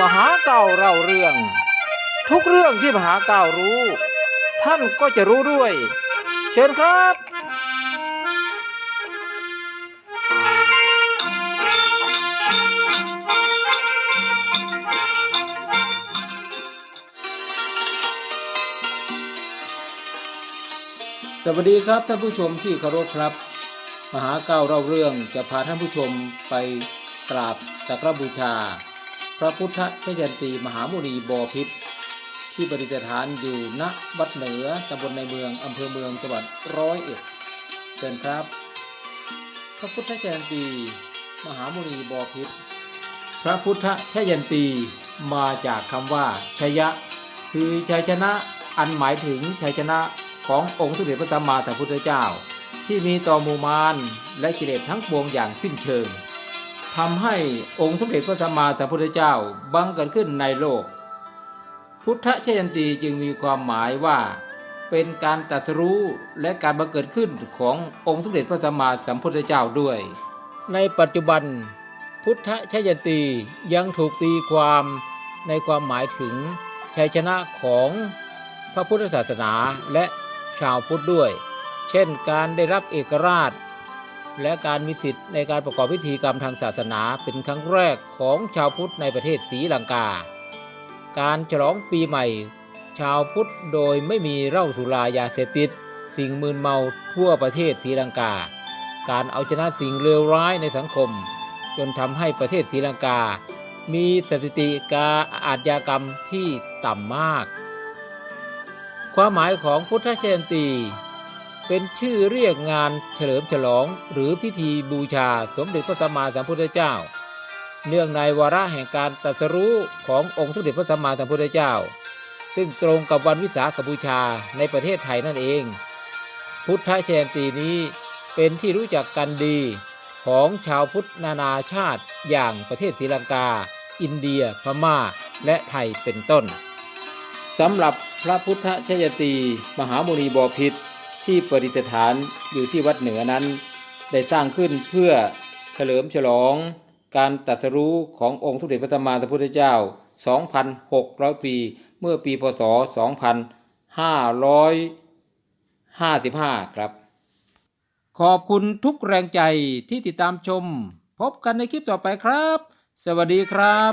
มหาเก่าเล่าเรื่อง ทุกเรื่องที่มหาเก่ารู้ ท่านก็จะรู้ด้วย เชิญครับสวัสดีครับท่านผู้ชมที่เคารพครับ มหาเก้าเล่าเรื่องจะพาท่านผู้ชมไปกราบสักการบูชา พระพุทธชยันตีมหามุนีบอพิษที่ประดิษฐานอยู่ณวัดเหนือตำบลในเมืองอำเภอเมืองจังหวัดร้อยเอ็ดเชิญครับ พระพุทธชยันตีมหามุนีบอพิษพระพุทธชยันตีมาจากคำว่าชยะ คือชัยชนะอันหมายถึงชัยชนะขององค์สมเด็จพระสัมมาสัมพุทธเจ้า ที่มีต่อมูมารและกิเลสทั้งปวงอย่างสิ้นเชิง ทำให้องค์สมเด็จพระสัมมาสัมพุทธเจ้าบังเกิดขึ้นในโลก พุทธชยันตีจึงมีความหมายว่า เป็นการตรัสรู้และการบังเกิดขึ้นขององค์สมเด็จพระสัมมาสัมพุทธเจ้าด้วย ในปัจจุบัน พุทธชยันตียังถูกตีความในความหมายถึงชัยชนะของพระพุทธศาสนาและชาวพุทธด้วย เช่นการได้รับเอกราช และการมีสิทธิ์ในการประกอบพิธีกรรมทางศาสนาเป็นครั้งแรกของชาวพุทธในประเทศศรีลังกา การฉลองปีใหม่ ชาวพุทธโดยไม่มีเหล้าสุรายาเสพติด สิ่งมึนเมาทั่วประเทศศรีลังกา การเอาชนะสิ่งเลวร้ายในสังคม จนทำให้ประเทศศรีลังกา มีสถิติการอาชญากรรมที่ต่ำมาก ความหมายของพุทธเจนตี เป็นชื่อเรียกงานเฉลิมฉลองหรือพิธีบูชาสมเด็จพระสัมมาสัมพุทธเจ้า เนื่องในวาระแห่งการตรัสรู้ขององค์สมเด็จพระสัมมาสัมพุทธเจ้า ซึ่งตรงกับวันวิสาขบูชาในประเทศไทยนั่นเอง พุทธเชนตีนี้เป็นที่รู้จักกันดีของชาวพุทธนานาชาติอย่างประเทศศรีลังกา อินเดีย พม่า และไทยเป็นต้นสำหรับพระพุทธชยตี มหามุนีบอพิษ ที่ประดิษฐานอยู่ที่วัดเหนือนั้น ได้สร้างขึ้นเพื่อเฉลิมฉลอง การตรัสรู้ขององค์สมเด็จพระสัมมาสัมพุทธเจ้า 2,600 ปีเมื่อปีพศ 2555 ครับ ขอบคุณทุกแรงใจที่ติดตามชม พบกันในคลิปต่อไปครับ สวัสดีครับ